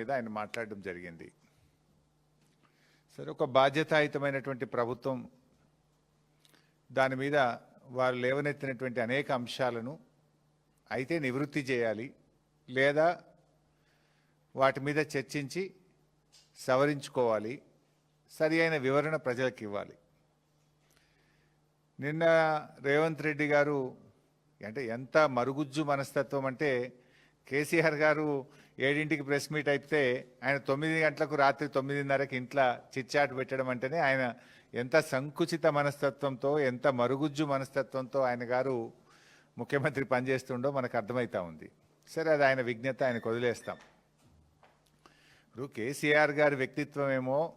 మీద ఆయన మాట్లాడడం జరిగింది. సరే ఒక బాధ్యతాయుతమైనటువంటి ప్రభుత్వం దాని మీద వారు లేవనెత్తినటువంటి అనేక అంశాలను అయితే నివృత్తి చేయాలి లేదా వాటి మీద చర్చించి సవరించుకోవాలి సరి అయిన వివరణ ప్రజలకు ఇవ్వాలి. నిన్న రేవంత్ రెడ్డి గారు అంటే ఎంత మరుగుజ్జు మనస్తత్వం అంటే కేసీఆర్ గారు ఏడింటికి ప్రెస్ మీట్ అయితే ఆయన తొమ్మిది గంటలకు రాత్రి తొమ్మిదిన్నరకి ఇంట్లో చిచ్చాటు పెట్టడం అంటేనే ఆయన ఎంత సంకుచిత మనస్తత్వంతో ఎంత మరుగుజ్జు మనస్తత్వంతో ఆయన గారు ముఖ్యమంత్రి పనిచేస్తుండో మనకు అర్థమవుతా ఉంది. సరే అది ఆయన విజ్ఞత ఆయనకు వదిలేస్తాం. ఇప్పుడు కేసీఆర్ గారి వ్యక్తిత్వం ఏమో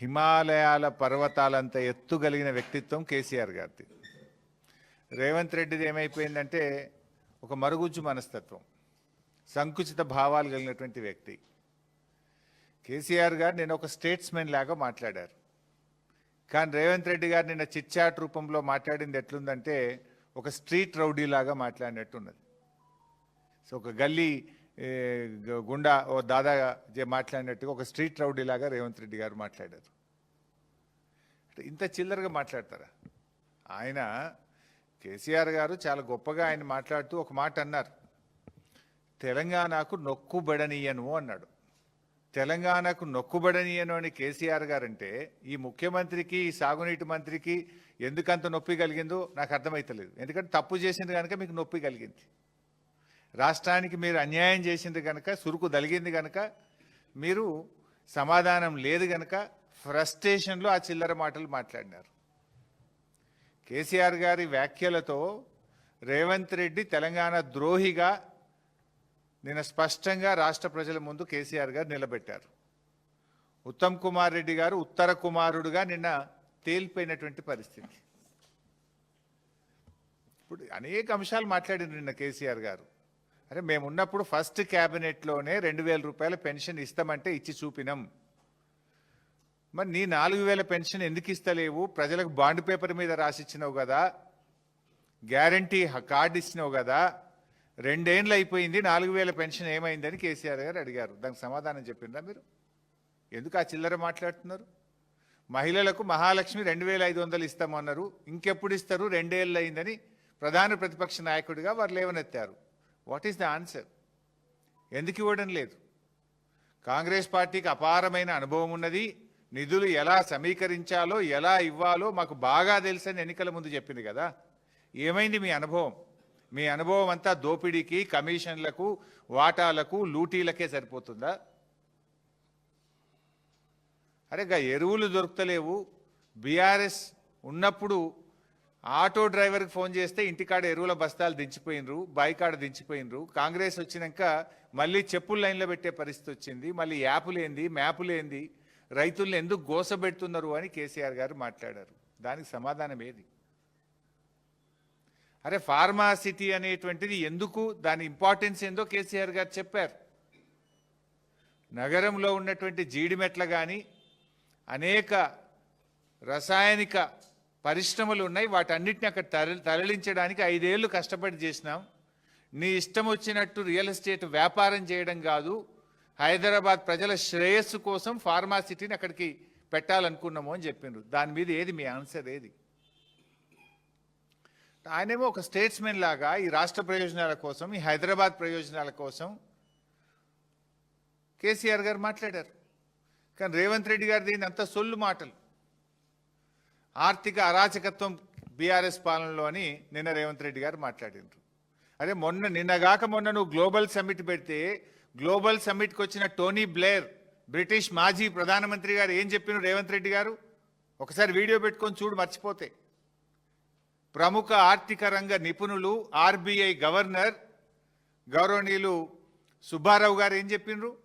హిమాలయాల పర్వతాలంత ఎత్తుగలిగిన వ్యక్తిత్వం కేసీఆర్ గారిది. రేవంత్ రెడ్డిది ఏమైపోయిందంటే ఒక మరుగుజ్జు మనస్తత్వం. సంకుచిత భావాలు కలిగినటువంటి వ్యక్తి. కేసీఆర్ గారు నేను ఒక స్టేట్స్మెన్ లాగా మాట్లాడారు. కానీ రేవంత్ రెడ్డి గారు నిన్న చిట్చాట్ రూపంలో మాట్లాడింది ఎట్లుందంటే ఒక స్ట్రీట్ రౌడీ లాగా మాట్లాడినట్టున్నది. సో ఒక గల్లీ గుండా ఓ దాదా మాట్లాడినట్టుగా ఒక స్ట్రీట్ రౌడీ లాగా రేవంత్ రెడ్డి గారు మాట్లాడారు. అంటే ఇంత చిల్లరగా మాట్లాడతారా? ఆయన కేసీఆర్ గారు చాలా గొప్పగా ఆయన మాట్లాడుతూ ఒక మాట అన్నారు. తెలంగాణకు నొక్కుబడనీయను అన్నాడు. తెలంగాణకు నొక్కుబడనీయను అని కేసీఆర్ గారంటే ఈ ముఖ్యమంత్రికి ఈ సాగునీటి మంత్రికి ఎందుకంత నొప్పి కలిగిందో నాకు అర్థమైతలేదు. ఎందుకంటే తప్పు చేసింది కనుక మీకు నొప్పి కలిగింది. రాష్ట్రానికి మీరు అన్యాయం చేసింది కనుక సురుకు దలిగింది కనుక మీరు సమాధానం లేదు కనుక ఫ్రస్ట్రేషన్లో ఆ చిల్లర మాటలు మాట్లాడినారు. కేసీఆర్ గారి వ్యాఖ్యలతో రేవంత్ రెడ్డి తెలంగాణ ద్రోహిగా నిన్న స్పష్టంగా రాష్ట్ర ప్రజల ముందు కేసీఆర్ గారు నిలబెట్టారు. ఉత్తమ్ కుమార్ రెడ్డి గారు ఉత్తర కుమారుడుగా నిన్న తేలిపోయినటువంటి పరిస్థితి. ఇప్పుడు అనేక అంశాలు మాట్లాడింది నిన్న కేసీఆర్ గారు. అరే మేము ఉన్నప్పుడు ఫస్ట్ క్యాబినెట్లోనే రెండు వేల రూపాయల పెన్షన్ ఇస్తామంటే ఇచ్చి చూపినాం. మరి నీ నాలుగు వేల పెన్షన్ ఎందుకు ఇస్తలేవు? ప్రజలకు బాండ్ పేపర్ మీద రాసిచ్చినావు కదా. గ్యారంటీ కార్డు ఇచ్చినావు కదా. రెండేండ్లు అయిపోయింది నాలుగు వేల పెన్షన్ ఏమైందని కేసీఆర్ గారు అడిగారు. దానికి సమాధానం చెప్పిందా మీరు? ఎందుకు ఆ చిల్లర మాట్లాడుతున్నారు? మహిళలకు మహాలక్ష్మి రెండు వేల ఐదు వందలు ఇస్తామన్నారు ఇంకెప్పుడు ఇస్తారు? రెండేళ్ళు అయిందని ప్రధాన ప్రతిపక్ష నాయకుడిగా వారు లేవనెత్తారు. వాట్ ఈస్ ద ఆన్సర్ ఎందుకు ఇవ్వడం లేదు? కాంగ్రెస్ పార్టీకి అపారమైన అనుభవం ఉన్నది. నిధులు ఎలా సమీకరించాలో ఎలా ఇవ్వాలో మాకు బాగా తెలుసని ఎన్నికల ముందు చెప్పింది కదా. ఏమైంది మీ అనుభవం? మీ అనుభవం అంతా దోపిడీకి కమిషన్లకు వాటాలకు లూటీలకే సరిపోతుందా? అరే గా ఎరువులు దొరుకుతలేవు. బీఆర్ఎస్ ఉన్నప్పుడు ఆటో డ్రైవర్కి ఫోన్ చేస్తే ఇంటికాడ ఎరువుల బస్తాలు దించిపోయినరు బాయికాడ దించిపోయినరు. కాంగ్రెస్ వచ్చినాక మళ్ళీ చెప్పులు లైన్లో పెట్టే పరిస్థితి వచ్చింది. మళ్ళీ యాపులేంది మ్యాపులేంది రైతులను ఎందుకు గోసబెడుతున్నారు అని కేసీఆర్ గారు మాట్లాడారు. దానికి సమాధానం ఏది? అరే ఫార్మాసిటీ అనేటువంటిది ఎందుకు దాని ఇంపార్టెన్స్ ఏందో కేసీఆర్ గారు చెప్పారు. నగరంలో ఉన్నటువంటి జీడిమెట్ల కానీ అనేక రసాయనిక పరిశ్రమలు ఉన్నాయి. వాటన్నిటిని అక్కడ తరలి తరలించడానికి ఐదేళ్ళు కష్టపడి చేసినాం. నీ ఇష్టం వచ్చినట్టు రియల్ ఎస్టేట్ వ్యాపారం చేయడం కాదు. హైదరాబాద్ ప్రజల శ్రేయస్సు కోసం ఫార్మాసిటీని అక్కడికి పెట్టాలనుకున్నాము అని చెప్పిండ్రు దాని మీద ఏది మీ ఆన్సర్ ఏది? ఆయనేమో ఒక స్టేట్స్మెన్ లాగా ఈ రాష్ట్ర ప్రయోజనాల కోసం ఈ హైదరాబాద్ ప్రయోజనాల కోసం కేసీఆర్ గారు మాట్లాడారు. కానీ రేవంత్ రెడ్డి గారు దీని అంత సొల్లు మాటలు. ఆర్థిక అరాచకత్వం బీఆర్ఎస్ పాలనలో అని నిన్న రేవంత్ రెడ్డి గారు మాట్లాడినారు అదే మొన్న నిన్నగాక మొన్న నువ్వు గ్లోబల్ సమ్మిట్ పెడితే గ్లోబల్ సమ్మిట్కి వచ్చిన టోనీ బ్లేర్ బ్రిటిష్ మాజీ ప్రధానమంత్రి గారు ఏం చెప్పిన రేవంత్ రెడ్డి గారు? ఒకసారి వీడియో పెట్టుకొని చూడు మర్చిపోతే. ప్రముఖ ఆర్థిక రంగ నిపుణులు ఆర్బీఐ గవర్నర్ గౌరవనీయులు సుబ్బారావు గారు ఏం చెప్పిండ్రు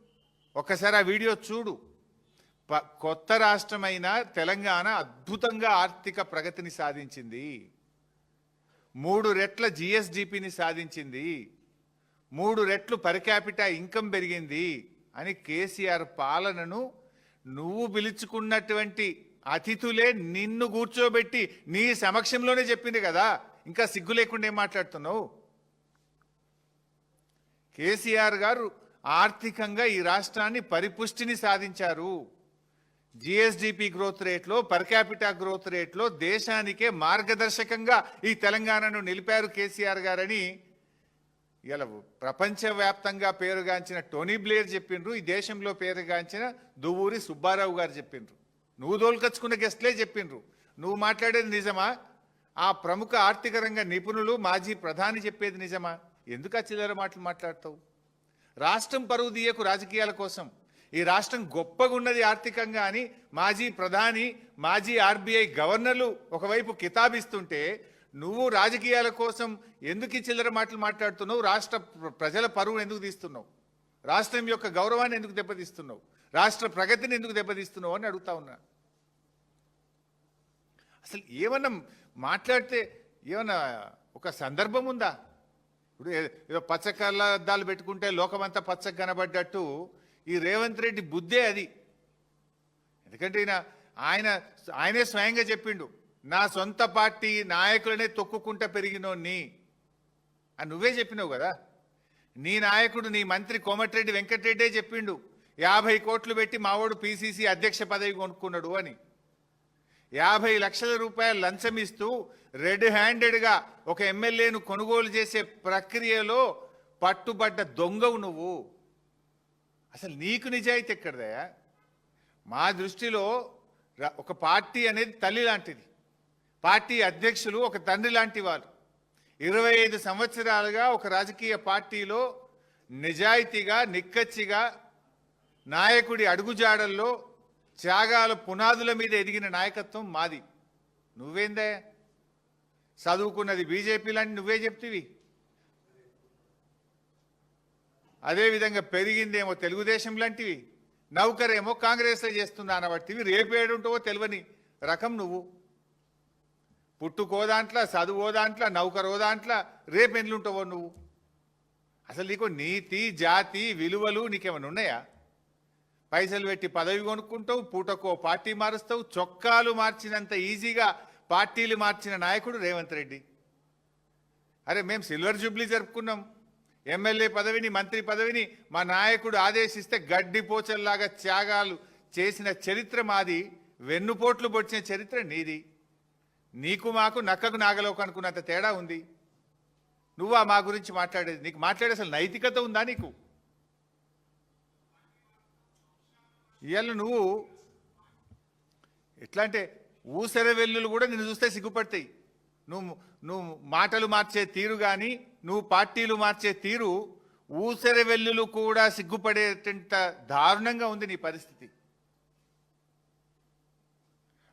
ఒక్కసారి ఆ వీడియో చూడు. ప- కొత్త రాష్ట్రమైన తెలంగాణ అద్భుతంగా ఆర్థిక ప్రగతిని సాధించింది. మూడు రెట్ల జిఎస్డిపిని సాధించింది. మూడు రెట్లు పర్ క్యాపిటా ఇన్కమ్ పెరిగింది అని కేసీఆర్ పాలనను నువ్వు పిలుచుకున్నటువంటి అతిథులే నిన్ను కూర్చోబెట్టి నీ సమక్షంలోనే చెప్పింది కదా. ఇంకా సిగ్గు లేకుండా ఏం మాట్లాడుతున్నావు? కేసీఆర్ గారు ఆర్థికంగా ఈ రాష్ట్రాన్ని పరిపుష్టిని సాధించారు. జిఎస్డిపి గ్రోత్ రేట్లో పర్ క్యాపిటా గ్రోత్ రేట్లో దేశానికే మార్గదర్శకంగా ఈ తెలంగాణను నిలిపారు కేసీఆర్ గారని ఇలా ప్రపంచవ్యాప్తంగా పేరుగాంచిన టోనీ బ్లేయర్ చెప్పిండ్రు ఈ దేశంలో పేరుగాంచిన దువ్వూరి సుబ్బారావు గారు చెప్పిండ్రు. నువ్వు దోలుకొచ్చుకున్న గెస్ట్లే చెప్పిండ్రు. నువ్వు మాట్లాడేది నిజమా? ఆ ప్రముఖ ఆర్థిక రంగ నిపుణులు మాజీ ప్రధాని చెప్పేది నిజమా? ఎందుకు ఆ చిల్లర మాటలు మాట్లాడతావు? రాష్ట్రం పరువు తీయకు రాజకీయాల కోసం. ఈ రాష్ట్రం గొప్పగా ఉన్నది ఆర్థికంగా అని మాజీ ప్రధాని మాజీ ఆర్బీఐ గవర్నర్లు ఒకవైపు కితాబిస్తుంటే నువ్వు రాజకీయాల కోసం ఎందుకు ఈ చిల్లర మాటలు మాట్లాడుతున్నావు? రాష్ట్ర ప్రజల పరువును ఎందుకు తీస్తున్నావు? రాష్ట్రం యొక్క గౌరవాన్ని ఎందుకు దెబ్బతీస్తున్నావు? రాష్ట్ర ప్రగతిని ఎందుకు దెబ్బతీస్తున్నావు అని అడుగుతా ఉన్నా. అసలు ఏమన్నా మాట్లాడితే ఏమన్నా ఒక సందర్భం ఉందా? ఇప్పుడు ఏదో పచ్చ కళ్ళద్దాలు పెట్టుకుంటే లోకమంతా పచ్చగా కనబడ్డట్టు ఈ రేవంత్ రెడ్డి బుద్ధే అది. ఎందుకంటే ఈయన ఆయన ఆయనే స్వయంగా చెప్పిండు నా సొంత పార్టీ నాయకులనే తొక్కుకుంటా పెరిగినోన్ని. అని నువ్వే చెప్పినావు కదా. నీ నాయకుడు నీ మంత్రి కోమటిరెడ్డి వెంకటరెడ్డే చెప్పిండు. యాభై కోట్లు పెట్టి మావాడు పీసీసీ అధ్యక్ష పదవి కొనుక్కున్నాడు అని. యాభై లక్షల రూపాయలు లంచం ఇస్తూ రెడ్ హ్యాండెడ్గా ఒక ఎమ్మెల్యేను కొనుగోలు చేసే ప్రక్రియలో పట్టుబడ్డ దొంగవు నువ్వు. అసలు నీకు నిజాయితీ ఎక్కడదయా మా దృష్టిలో ఒక పార్టీ అనేది తల్లి లాంటిది. పార్టీ అధ్యక్షులు ఒక తండ్రి లాంటి వారు ఇరవై ఐదు సంవత్సరాలుగా ఒక రాజకీయ పార్టీలో నిజాయితీగా నిక్కచ్చిగా నాయకుడి అడుగుజాడల్లో త్యాగాల పునాదుల మీద ఎదిగిన నాయకత్వం మాది. నువ్వేందే? చదువుకున్నది బీజేపీలని నువ్వే చెప్తివి. అదేవిధంగా పెరిగిందేమో తెలుగుదేశం లాంటివి. నౌకరేమో కాంగ్రెస్లో చేస్తున్నా అనబట్టివి. రేపేడుంటావో తెలియని రకం నువ్వు. పుట్టుకో దాంట్లో చదువో దాంట్లో నౌకరో దాంట్లో రేపెండ్లుంటావో నువ్వు. అసలు నీకు నీతి జాతి విలువలు నీకేమైనా ఉన్నాయా? పైసలు పెట్టి పదవి కొనుక్కుంటావు పూటకో పార్టీ మారుస్తావు చొక్కాలు మార్చినంత ఈజీగా పార్టీలు మార్చిన నాయకుడు రేవంత్ రెడ్డి. అరే మేము సిల్వర్ జూబ్లీ జరుపుకున్నాం. ఎమ్మెల్యే పదవిని మంత్రి పదవిని మా నాయకుడు ఆదేశిస్తే గడ్డి పోచల్లాగా త్యాగాలు చేసిన చరిత్ర మాది వెన్నుపోట్లు పొడిచిన చరిత్ర నీది. నీకు మాకు నక్కకు నాగలోకు అనుకున్నంత తేడా ఉంది. నువ్వా మా గురించి మాట్లాడేది? నీకు మాట్లాడే అసలు నైతికత ఉందా నీకు? ఇవాళ నువ్వు ఎట్లా అంటే ఊసెర వెల్లులు కూడా నిన్ను చూస్తే సిగ్గుపడతాయి. నువ్వు నువ్వు మాటలు మార్చే తీరు కానీ నువ్వు పార్టీలు మార్చే తీరు ఊసెర వెల్లులు కూడా సిగ్గుపడేటంత దారుణంగా ఉంది నీ పరిస్థితి.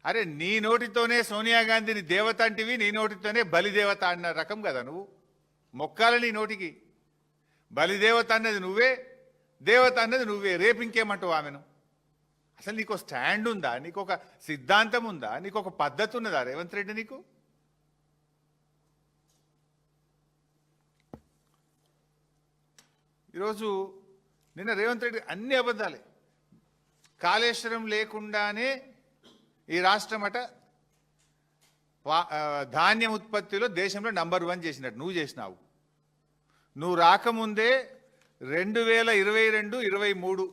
అరే నీ నోటితోనే సోనియా గాంధీని దేవత అంటివి నీ నోటితోనే బలిదేవత అన్న రకం కదా నువ్వు. మొక్కాల నీ నోటికి. బలిదేవత అన్నది నువ్వే దేవత అన్నది నువ్వే రేపు ఇంకేమంటావు ఆమెను? అసలు నీకు స్టాండ్ ఉందా? నీకు ఒక సిద్ధాంతం ఉందా? నీకు ఒక పద్ధతి ఉన్నదా? రేవంత్ రెడ్డి నీకు? ఈరోజు నిన్న రేవంత్ రెడ్డి అన్ని అబద్ధాలే. కాళేశ్వరం లేకుండానే ఈ రాష్ట్రం అట ధాన్యం ఉత్పత్తిలో దేశంలో నంబర్ వన్ చేసినట్టు. నువ్వు చేసినావు. నువ్వు రాకముందే రెండు వేల ఇరవై రెండు ఇరవై మూడు.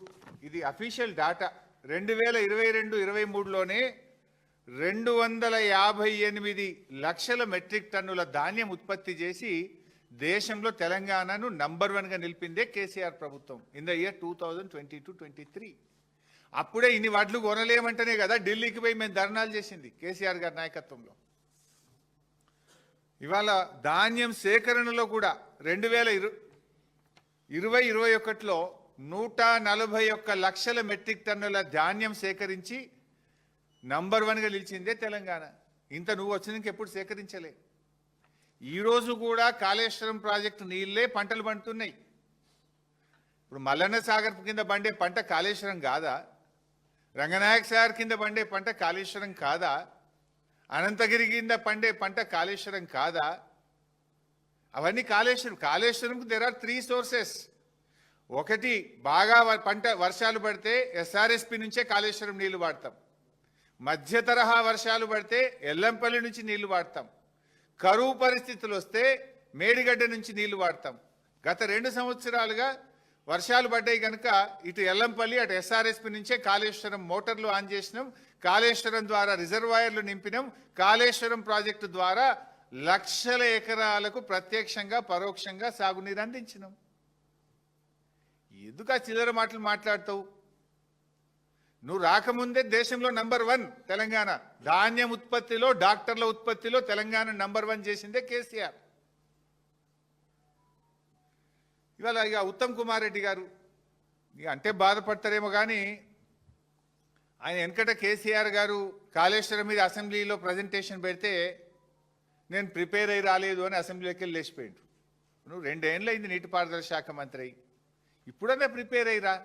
ఇది అఫీషియల్ డాటా. రెండు వేల ఇరవై రెండు ఇరవై మూడులోనే రెండు వందల యాభై ఎనిమిది లక్షల మెట్రిక్ టన్నుల ధాన్యం ఉత్పత్తి చేసి దేశంలో తెలంగాణను నంబర్ వన్గా నిలిపిందే కేసీఆర్ ప్రభుత్వం in the year two thousand twenty two twenty three. అప్పుడే ఇన్ని వడ్లు కొనలేమంటేనే కదా ఢిల్లీకి పోయి మేము ధర్నాలు చేసింది కేసీఆర్ గారి నాయకత్వంలో. ఇవాళ ధాన్యం సేకరణలో కూడా రెండు వేల ఇరు ఇరవై ఇరవై ఒకటిలో నూట నలభై ఒక్క లక్షల మెట్రిక్ టన్నుల ధాన్యం సేకరించి నంబర్ వన్గా నిలిచిందే తెలంగాణ. ఇంత నువ్వు వచ్చినాక ఎప్పుడు సేకరించలే. ఈరోజు కూడా కాళేశ్వరం ప్రాజెక్టు నీళ్ళే పంటలు పండుతున్నాయి. ఇప్పుడు మల్లన్న సాగర్ కింద పండే పంట కాళేశ్వరం కాదా? రంగనాయక సాగర్ కింద పండే పంట కాళేశ్వరం కాదా? అనంతగిరి కింద పండే పంట కాళేశ్వరం కాదా? అవన్నీ కాళేశ్వరం. కాళేశ్వరంకు దెర్ ఆర్ త్రీ సోర్సెస్ ఒకటి బాగా పంట వర్షాలు పడితే ఎస్ఆర్ఎస్పి నుంచే కాళేశ్వరం నీళ్ళు వాడతాం. మధ్య తరహా వర్షాలు పడితే ఎల్లంపల్లి నుంచి నీళ్ళు వాడతాం. కరువు పరిస్థితులు వస్తే మేడిగడ్డ నుంచి నీళ్ళు వాడతాం. గత రెండు సంవత్సరాలుగా వర్షాలు పడ్డాయి కనుక ఇటు ఎల్లంపల్లి అటు ఎస్ఆర్ఎస్పి నుంచే కాళేశ్వరం మోటార్లు ఆన్ చేసినాం. కాళేశ్వరం ద్వారా రిజర్వాయర్లు నింపినాం. కాళేశ్వరం ప్రాజెక్టు ద్వారా లక్షల ఎకరాలకు ప్రత్యక్షంగా పరోక్షంగా సాగునీరు అందించినాం. ఎందుకు ఆ చిల్లర మాటలు మాట్లాడతావు? నువ్వు రాకముందే దేశంలో నంబర్ వన్ తెలంగాణ. ధాన్యం ఉత్పత్తిలో డాక్టర్ల ఉత్పత్తిలో తెలంగాణ నంబర్ వన్ చేసిందే కేసీఆర్. ఇవాళ ఇక ఉత్తమ్ కుమార్ రెడ్డి గారు ఇక అంటే బాధపడతారేమో కానీ ఆయన వెనకట కేసీఆర్ గారు కాళేశ్వరం మీద అసెంబ్లీలో ప్రజెంటేషన్ పెడితే నేను ప్రిపేర్ అయి రాలేదు అని అసెంబ్లీలోకి వెళ్ళి లేచిపోయిండు నువ్వు రెండేళ్ళు అయింది నీటిపారుదల శాఖ మంత్రి అయి. ఇప్పుడనే ప్రిపేర్ అయ్యిరా.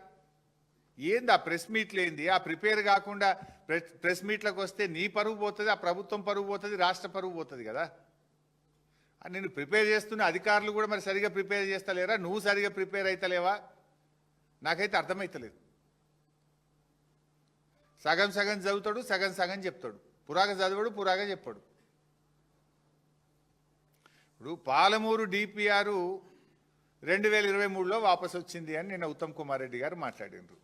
ఏంది ఆ ప్రెస్ మీట్లు ఏంది? ఆ ప్రిపేర్ కాకుండా ప్రెస్ ప్రెస్ మీట్లకు వస్తే నీ పరువు పోతుంది ఆ ప్రభుత్వం పరువు పోతుంది రాష్ట్ర పరువు పోతుంది కదా. నేను ప్రిపేర్ చేస్తున్న అధికారులు కూడా మరి సరిగా ప్రిపేర్ చేస్తలేరా? నువ్వు సరిగా ప్రిపేర్ అవుతలేవా నాకైతే అర్థమైతలేదు. సగం సగం చదువుతాడు సగం సగం చెప్తాడు. పురాగ చదవడు పురాగ చెప్పాడు. ఇప్పుడు పాలమూరు డిపిఆర్ రెండు వేల ఇరవై మూడులో వాపసు వచ్చింది అని నిన్న ఉత్తమ్ కుమార్ రెడ్డి గారు మాట్లాడినారు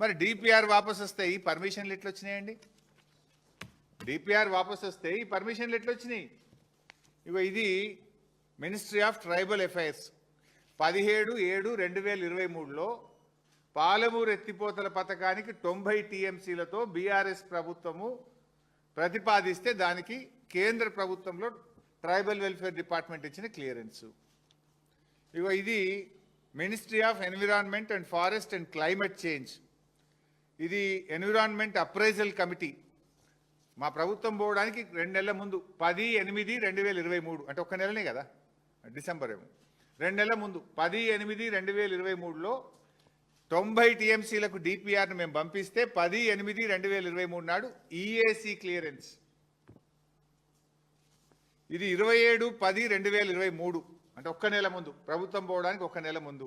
మరి డిపిఆర్ వాపసు వస్తే ఈ పర్మిషన్లు ఎట్లా వచ్చినాయండి డిపిఆర్ వాపసు వస్తే ఈ పర్మిషన్లు ఎట్లా వచ్చినాయి ఇగో ఇది మినిస్ట్రీ ఆఫ్ ట్రైబల్ అఫైర్స్ పదిహేడు ఏడు రెండు వేల ఇరవై మూడులో పాలమూరు ఎత్తిపోతల పథకానికి తొంభై టీఎంసీలతో బీఆర్ఎస్ ప్రభుత్వము ప్రతిపాదిస్తే దానికి కేంద్ర ప్రభుత్వంలో ట్రైబల్ వెల్ఫేర్ డిపార్ట్మెంట్ ఇచ్చిన క్లియరెన్సు. ఇగో ఇది ministry of environment and forest and climate change ఇది ఎన్విరాన్మెంట్ అప్రైజల్ కమిటీ మా ప్రభుత్వం పోవడానికి రెండు నెలల ముందు పది ఎనిమిది రెండు వేల ఇరవై మూడు అంటే ఒక్క నెలనే కదా డిసెంబర్ ఏమో. రెండు నెలల ముందు పది ఎనిమిది రెండు వేల ఇరవై మూడులో తొంభై టీఎంసీలకు డిపిఆర్ను మేము పంపిస్తే పది ఎనిమిది రెండు వేల ఇరవై మూడు నాడు ఈఏసీ క్లియరెన్స్ ఇది ఇరవై ఏడు పది రెండు వేల ఇరవై మూడు. అంటే ఒక్క నెల ముందు ప్రభుత్వం పోవడానికి ఒక్క నెల ముందు.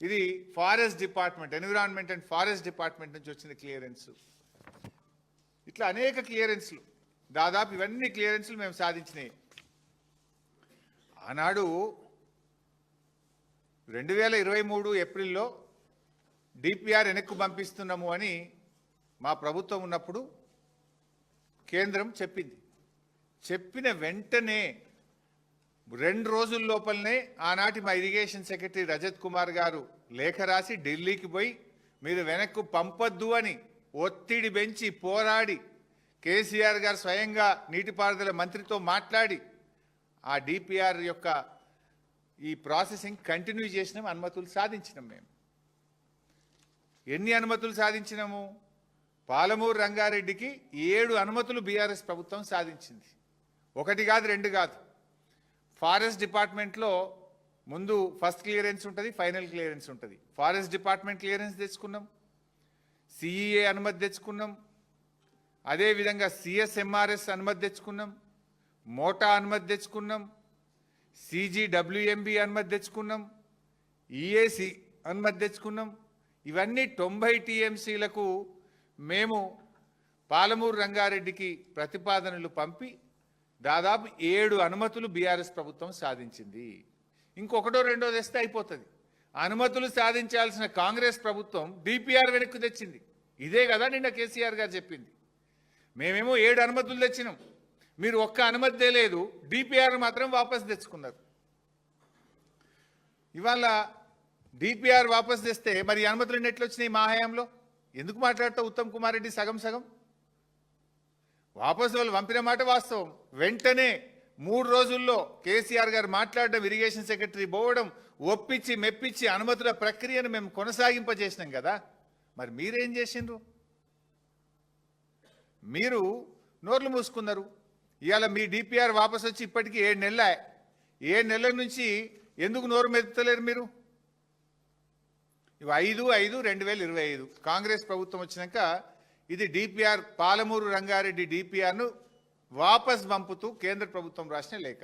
ఇది forest department environment and forest department నుంచి వచ్చిన క్లియరెన్స్. ఇట్లా అనేక క్లియరెన్స్లు. దాదాపు ఇవన్నీ క్లియరెన్స్లు మేము సాధించినాయి. ఆనాడు రెండు వేల ఇరవై మూడు ఏప్రిల్లో డిపిఆర్ వెనక్కు పంపిస్తున్నాము అని మా ప్రభుత్వం ఉన్నప్పుడు కేంద్రం చెప్పింది. చెప్పిన వెంటనే రెండు రోజుల లోపలనే ఆనాటి మా ఇరిగేషన్ సెక్రటరీ రజత్ కుమార్ గారు లేఖ రాసి ఢిల్లీకి పోయి మీరు వెనక్కు పంపొద్దు అని ఒత్తిడి పెంచి పోరాడి కేసీఆర్ గారు స్వయంగా నీటిపారుదల మంత్రితో మాట్లాడి ఆ డిపిఆర్ యొక్క ఈ ప్రాసెసింగ్ కంటిన్యూ చేసినాం అనుమతులు సాధించినాం మేము. ఎన్ని అనుమతులు సాధించినాము? పాలమూరు రంగారెడ్డికి ఏడు అనుమతులు బీఆర్ఎస్ ప్రభుత్వం సాధించింది. ఒకటి కాదు రెండు కాదు. ఫారెస్ట్ డిపార్ట్మెంట్లో ముందు ఫస్ట్ క్లియరెన్స్ ఉంటుంది ఫైనల్ క్లియరెన్స్ ఉంటుంది. ఫారెస్ట్ డిపార్ట్మెంట్ క్లియరెన్స్ తెచ్చుకున్నాం సిఈఏ అనుమతి తెచ్చుకున్నాం అదేవిధంగా సిఎస్ఎంఆర్ఎస్ అనుమతి తెచ్చుకున్నాం మోటా అనుమతి తెచ్చుకున్నాం సిజిడబ్ల్యూఎంబి అనుమతి తెచ్చుకున్నాం ఈఏసి అనుమతి తెచ్చుకున్నాం. ఇవన్నీ తొంభై టీఎంసీలకు మేము పాలమూరు రంగారెడ్డికి ప్రతిపాదనలు పంపి దాదాపు ఏడు అనుమతులు బీఆర్ఎస్ ప్రభుత్వం సాధించింది. ఇంకొకటో రెండో తెస్తే అయిపోతుంది. అనుమతులు సాధించాల్సిన కాంగ్రెస్ ప్రభుత్వం డిపిఆర్ వెనక్కి తెచ్చింది. ఇదే కదా నిన్న కేసీఆర్ గారు చెప్పింది. మేమేమో ఏడు అనుమతులు తెచ్చినాం. మీరు ఒక్క అనుమతి తేలేదు డిపిఆర్ మాత్రం వాపస్ తెచ్చుకున్నారు. ఇవాళ డిపిఆర్ వాపస్ తెస్తే మరి అనుమతులు ఎట్లా వచ్చినాయి మా హయాంలో? ఎందుకు మాట్లాడటం ఉత్తమ్ కుమార్ రెడ్డి సగం సగం? వాపసు వాళ్ళు పంపిన మాట వాస్తవం. వెంటనే మూడు రోజుల్లో కేసీఆర్ గారు మాట్లాడడం ఇరిగేషన్ సెక్రటరీ పోవడం ఒప్పించి మెప్పించి అనుమతుల ప్రక్రియను మేము కొనసాగింపజేసినాం కదా. మరి మీరేం చేసిండ్రు? మీరు నోర్లు మూసుకున్నారు. ఇవాళ మీ డిపిఆర్ వాపసు వచ్చి ఇప్పటికీ ఏడు నెలల. ఏడు నెలల నుంచి ఎందుకు నోరు మెదుపుతలేరు మీరు? ఇవి ఐదు ఐదు రెండు వేల ఇరవై ఐదు. కాంగ్రెస్ ప్రభుత్వం వచ్చినాక ఇది డిపిఆర్ పాలమూరు రంగారెడ్డి డిపిఆర్ను వాపస్ పంపుతూ కేంద్ర ప్రభుత్వం రాసిన లేఖ.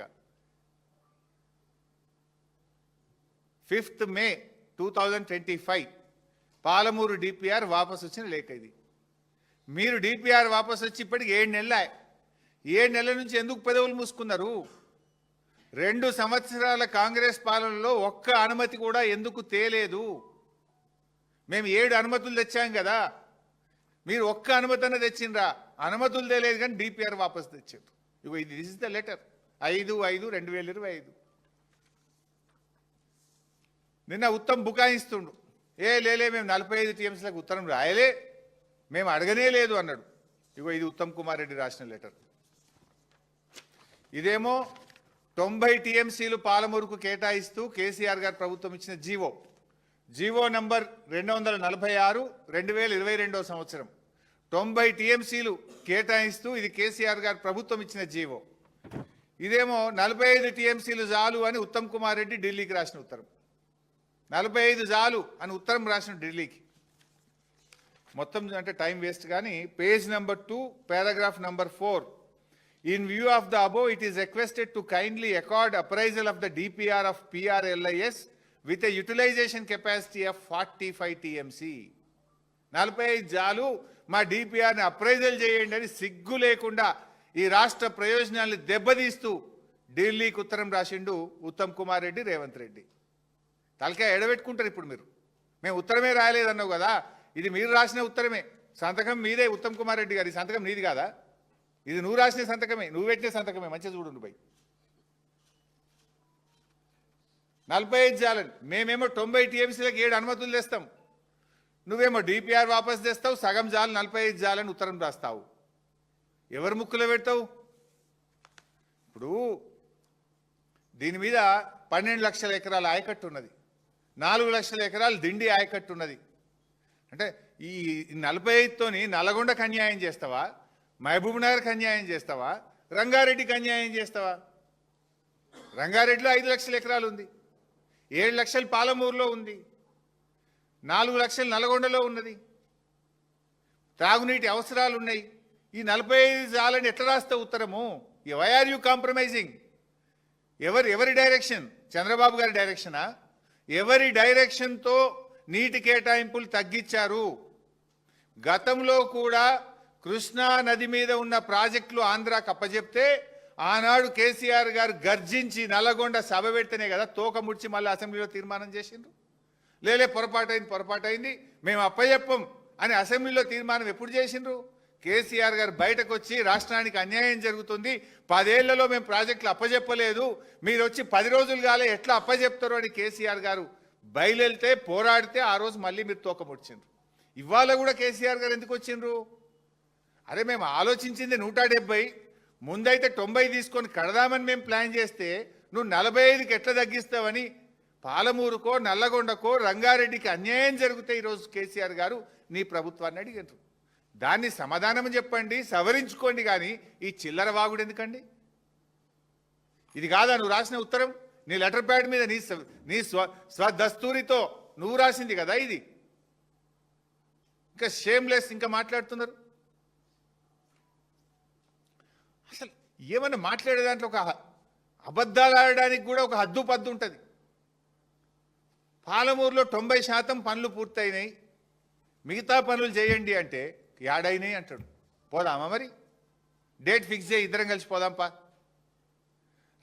Fifth May two thousand twenty five Palamuru DPR వాపస్ వచ్చిన లేఖ ఇది. మీరు డిపిఆర్ వాపస్ వచ్చి ఇప్పటికి ఏడు నెలల ఏడు నెలల నుంచి ఎందుకు పెదవులు మూసుకున్నారు? రెండు సంవత్సరాల కాంగ్రెస్ పాలనలో ఒక్క అనుమతి కూడా ఎందుకు తేలేదు? మేము ఏడు అనుమతులు తెచ్చాం కదా మీరు ఒక్క అనుమతి తెచ్చిండ్రా. అనుమతులు తెలియదు కానీ డిపిఆర్ వాపస్ తెచ్చారు ఇగో ఇది దిస్ ఇస్ ద లెటర్ ఐదు ఐదు రెండు వేల ఇరవై ఐదు. నిన్న ఉత్తమ్ బుకాయిస్తుండు. ఏ లేలే మేము నలభై ఐదు టీఎంసీలకు ఉత్తరం రాయలే. మేము అడగనే లేదు అన్నాడు. ఇగో ఇది ఉత్తమ్ కుమార్ రెడ్డి రాసిన లెటర్ ఇదేమో తొంభై టీఎంసీలు పాలమూరుకు కేటాయిస్తూ కేసీఆర్ గారు ప్రభుత్వం ఇచ్చిన జీవో. జీవో నంబర్ రెండు వందల నలభై ఆరు రెండు వేల ఇరవై రెండో సంవత్సరం. తొంభై టీఎంసీలు కేటాయిస్తూ ఇది కేసీఆర్ గారు ప్రభుత్వం ఇచ్చిన జీవో. ఇదేమో నలభై ఐదు టీఎంసీలు చాలు అని ఉత్తమ్ కుమార్ రెడ్డి ఢిల్లీకి రాసిన ఉత్తరం. నలభై ఐదు చాలు అని ఉత్తరం రాసిన ఢిల్లీకి. మొత్తం అంటే టైం వేస్ట్ కానీ page number two paragraph number four. In view of the above it is requested to kindly accord appraisal of the DPR of PRLIS with a utilisation capacity of forty five TMC. నలభై ఐదు జాలు మా డిపిఆర్ని appraisal చేయండి అని సిగ్గు లేకుండా ఈ రాష్ట్ర ప్రయోజనాల్ని దెబ్బతీస్తూ ఢిల్లీకి ఉత్తరం రాసిండు ఉత్తమ్ కుమార్ రెడ్డి రేవంత్ రెడ్డి. తలకాయ ఎడబెట్టుకుంటారు ఇప్పుడు మీరు. మేము ఉత్తరమే రాయలేదన్నావు కదా ఇది మీరు రాసిన ఉత్తరమే. సంతకం మీదే ఉత్తమ్ కుమార్ రెడ్డి గారి సంతకం నీది కాదా? ఇది నువ్వు రాసిన సంతకమే నువ్వు పెట్టిన సంతకమే మంచిగా చూడు బై నలభై ఐదు జాలని మేమేమో తొంభై టీఎంసీలకు ఏడు అనుమతులు తెస్తాం. నువ్వేమో డిపిఆర్ వాపస్ తెస్తావు సగం జాలు నలభై ఐదు జాలని ఉత్తరం రాస్తావు. ఎవరు ముక్కులో పెడతావు? ఇప్పుడు దీని మీద పన్నెండు లక్షల ఎకరాల ఆయకట్టు ఉన్నది. నాలుగు లక్షల ఎకరాలు దిండి ఆయకట్టు ఉన్నది. అంటే ఈ నలభై ఐదుతోని నల్గొండకు అన్యాయం చేస్తావా? మహబూబ్ నగర్కి అన్యాయం చేస్తావా? రంగారెడ్డికి అన్యాయం చేస్తావా? రంగారెడ్డిలో ఐదు లక్షల ఎకరాలు ఉంది. ఏడు లక్షలు పాలమూరులో ఉంది. నాలుగు లక్షలు నల్గొండలో ఉన్నది. త్రాగునీటి అవసరాలు ఉన్నాయి. ఈ నలభై ఐదు జాలని ఎట్లా రాస్తే ఉత్తరము? వై ఆర్ యూ కాంప్రమైజింగ్ ఎవరు ఎవరి డైరెక్షన్ చంద్రబాబు గారి డైరెక్షనా ఎవరి డైరెక్షన్తో నీటి కేటాయింపులు తగ్గించారు? గతంలో కూడా కృష్ణా నది మీద ఉన్న ప్రాజెక్టులు ఆంధ్రాకి అప్పజెప్తే ఆనాడు కేసీఆర్ గారు గర్జించి నల్లగొండ సభ పెడితేనే కదా తోక ముడిచి మళ్ళీ అసెంబ్లీలో తీర్మానం చేసిండ్రు. లేలే పొరపాటైంది పొరపాటైంది. మేము అప్పజెప్పం అని అసెంబ్లీలో తీర్మానం ఎప్పుడు చేసిండ్రు? కేసీఆర్ గారు బయటకు వచ్చి రాష్ట్రానికి అన్యాయం జరుగుతుంది. పదేళ్ళలో మేము ప్రాజెక్టులు అప్పజెప్పలేదు. మీరు వచ్చి పది రోజులు కాలే ఎట్లా అప్పజెప్తారు అని కేసీఆర్ గారు బయలుదేరితే పోరాడితే ఆ రోజు మళ్ళీ మీరు తోకముడిచిండ్రు ఇవాళ కూడా కేసీఆర్ గారు ఎందుకు వచ్చిండ్రు? అరే మేము ఆలోచించింది నూట డెబ్బై. ముందైతే తొంభై తీసుకొని కడదామని మేము ప్లాన్ చేస్తే నువ్వు నలభై ఐదుకి ఎట్లా తగ్గిస్తావని పాలమూరుకో నల్లగొండకో రంగారెడ్డికి అన్యాయం జరిగితే ఈరోజు కేసీఆర్ గారు నీ ప్రభుత్వాన్ని అడిగారు. దాన్ని సమాధానం చెప్పండి సవరించుకోండి కానీ ఈ చిల్లర వాగుడు ఎందుకండి? ఇది కాదా నువ్వు రాసిన ఉత్తరం? నీ లెటర్ ప్యాడ్ మీద నీ నీ స్వ స్వదస్తూరితో నువ్వు రాసింది కదా ఇది. ఇంకా షేమ్లెస్ ఇంకా మాట్లాడుతున్నారు. అసలు ఏమన్నా మాట్లాడే దాంట్లో ఒక అబద్ధాలు ఆడడానికి కూడా ఒక హద్దు పద్దు ఉంటుంది. పాలమూరులో తొంభై శాతం పనులు పూర్తయినాయి. మిగతా పనులు చేయండి అంటే యాడైనాయి అంటాడు. పోదామా మరి? డేట్ ఫిక్స్ చేయి ఇద్దరం కలిసి పోదాంపా.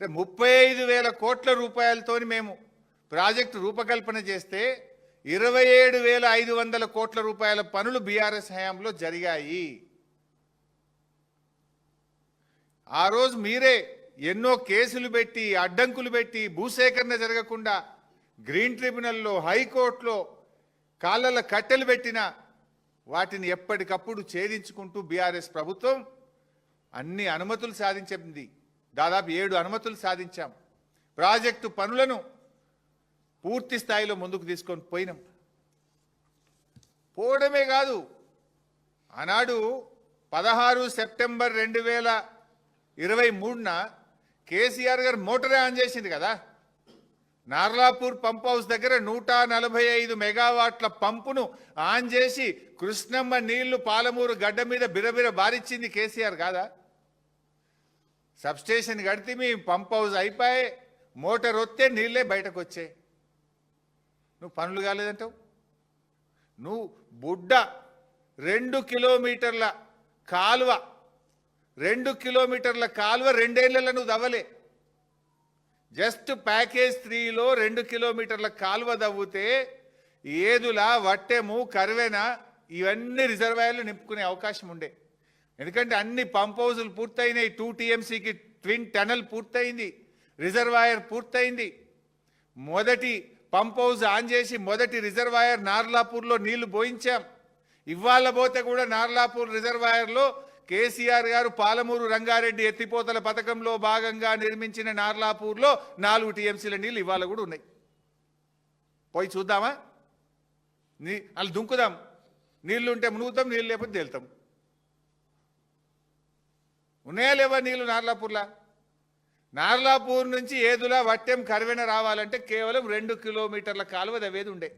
రే ముప్పై ఐదు వేల కోట్ల రూపాయలతోని మేము ప్రాజెక్టు రూపకల్పన చేస్తే ఇరవై ఏడు వేల ఐదు వందల కోట్ల రూపాయల పనులు బీఆర్ఎస్ హయాంలో జరిగాయి. ఆ రోజు మీరే ఎన్నో కేసులు పెట్టి అడ్డంకులు పెట్టి భూసేకరణ జరగకుండా గ్రీన్ ట్రిబ్యునల్లో హైకోర్టులో కాళ్ళల కట్టెలు పెట్టిన వాటిని ఎప్పటికప్పుడు ఛేదించుకుంటూ బీఆర్ఎస్ ప్రభుత్వం అన్ని అనుమతులు సాధించింది. దాదాపు ఏడు అనుమతులు సాధించాం. ప్రాజెక్టు పనులను పూర్తి స్థాయిలో ముందుకు తీసుకొని పోయినాం. పోవడమే కాదు ఆనాడు పదహారు సెప్టెంబర్ రెండు వేల ఇరవై మూడున కేసీఆర్ గారు మోటరే ఆన్ చేసింది కదా. నార్లాపూర్ పంప్ హౌస్ దగ్గర నూట నలభై ఐదు మెగావాట్ల పంపును ఆన్ చేసి కృష్ణమ్మ నీళ్ళు పాలమూరు గడ్డ మీద బిరబిర బారిచ్చింది కేసీఆర్ కాదా? సబ్స్టేషన్ కడితే మీ పంప్ హౌస్ అయిపోయి మోటార్ వస్తే నీళ్ళే బయటకు వచ్చాయి నువ్వు పనులు కాలేదంటావు? నువ్వు బుడ్డ రెండు కిలోమీటర్ల కాలువ రెండు కిలోమీటర్ల కాలువ రెండేళ్ళలో నువ్వు దవ్వలే జస్ట్ ప్యాకేజ్ త్రీలో రెండు కిలోమీటర్ల కాలువ దవ్వుతే ఏదుల వట్టెము కరువేన ఇవన్నీ రిజర్వాయర్లు నింపుకునే అవకాశం ఉండే. ఎందుకంటే అన్ని పంప్ హౌజులు పూర్తయినాయి. టూ టీఎంసీకి ట్విన్ టనల్ పూర్తయింది. రిజర్వాయర్ పూర్తయింది. మొదటి పంప్ హౌస్ ఆన్ చేసి మొదటి రిజర్వాయర్ నార్లాపూర్లో నీళ్ళు పోయించాం. ఇవాళ పోతే కూడా నార్లాపూర్ రిజర్వాయర్లో కేసీఆర్ గారు పాలమూరు రంగారెడ్డి ఎత్తిపోతల పథకంలో భాగంగా నిర్మించిన నార్లాపూర్లో నాలుగు టీఎంసీల నీళ్ళు ఇవాళ కూడా ఉన్నాయి. పోయి చూద్దామా? నీ అలా దుంకుదాం. నీళ్ళుంటే మునుగుతాం నీళ్ళు లేకపోతే తేలుతాం. ఉన్నాయా లేవా నీళ్ళు నార్లాపూర్లా? నార్లాపూర్ నుంచి ఏదులా వట్టెం కరివెన రావాలంటే కేవలం రెండు కిలోమీటర్ల కాలువ దవేది ఉండే.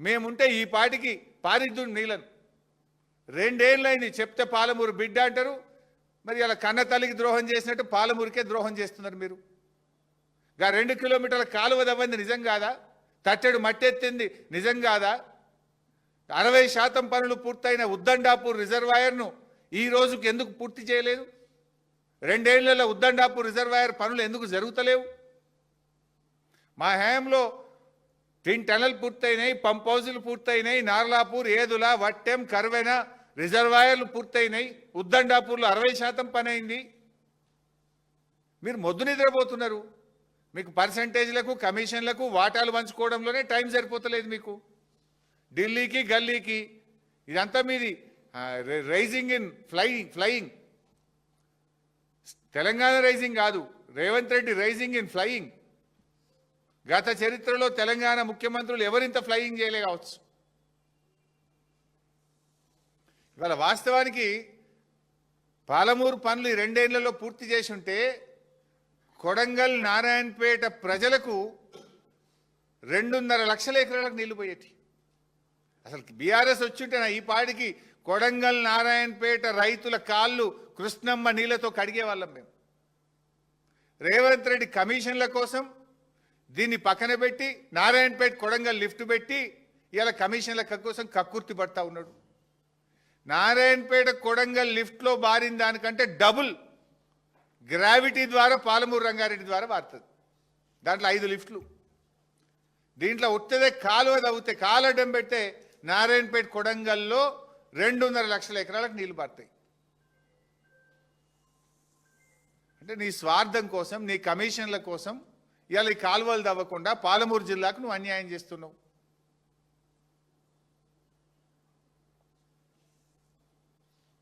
మేముంటే ఈ పాటికి పారిద్దు నీళ్ళను. రెండేళ్ళైంది చెప్తే పాలమూరు బిడ్డ అంటారు. మరి అలా కన్న తల్లికి ద్రోహం చేసినట్టు పాలమూరుకే ద్రోహం చేస్తున్నారు మీరు. గా రెండు కిలోమీటర్ల కాలువ దవ్వంది నిజం కాదా? తట్టెడు మట్టెత్తింది నిజం కాదా? అరవై శాతం పనులు పూర్తయిన ఉద్దండాపూర్ రిజర్వాయర్ను ఈ రోజుకి ఎందుకు పూర్తి చేయలేదు? రెండేళ్ళలో ఉద్దండాపూర్ రిజర్వాయర్ పనులు ఎందుకు జరుగుతలేవు? మా హయాంలో ట్విన్ టనల్ పూర్తయినాయి పంప్ హౌజులు పూర్తయినాయి నార్లాపూర్ ఏదుల వట్టెం కర్వెన రిజర్వాయర్లు పూర్తయినాయి ఉద్దండాపూర్లో అరవై శాతం పని అయింది మీరు మొద్దు నిద్రపోతున్నారు. మీకు పర్సంటేజ్లకు కమిషన్లకు వాటాలు పంచుకోవడంలోనే టైం సరిపోతలేదు మీకు. ఢిల్లీకి గల్లీకి ఇదంతా మీది rising in flying flying. Telangana rising కాదు Revanth Reddy rising in flying. గత చరిత్రలో తెలంగాణ ముఖ్యమంత్రులు ఎవరింత ఫ్లయింగ్ చేయలే కావచ్చు. ఇవాళ వాస్తవానికి పాలమూరు పనులు ఈ రెండేళ్ళలో పూర్తి చేసి ఉంటే కొడంగల్ నారాయణపేట ప్రజలకు రెండున్నర లక్షల ఎకరాలకు నీళ్ళు పోయేటి. అసలు బీఆర్ఎస్ వచ్చింటే నా ఈ పాడికి కొడంగల్ నారాయణపేట రైతుల కాళ్ళు కృష్ణమ్మ నీళ్ళతో కడిగే వాళ్ళం మేము. రేవంత్ రెడ్డి కమిషన్ల కోసం దీన్ని పక్కన పెట్టి నారాయణపేట కొడంగల్ లిఫ్ట్ పెట్టి ఇలా కమిషన్ల కోసం కక్కుర్తి పడతా ఉన్నాడు. నారాయణపేట కొడంగల్ లిఫ్ట్లో బారిన దానికంటే డబుల్ గ్రావిటీ ద్వారా పాలమూరు రంగారెడ్డి ద్వారా బారుతుంది దాంట్లో ఐదు లిఫ్ట్లు. దీంట్లో ఉత్తదే కాలువ తవ్వుతే కాలడ్డం పెడితే నారాయణపేట కొడంగల్లో రెండున్నర లక్షల ఎకరాలకు నీళ్ళు పడతాయి అంటే నీ స్వార్థం కోసం నీ కమిషన్ల కోసం ఇవాళ ఈ కాలువలు తవ్వకుండా పాలమూరు జిల్లాకు నువ్వు అన్యాయం చేస్తున్నావు.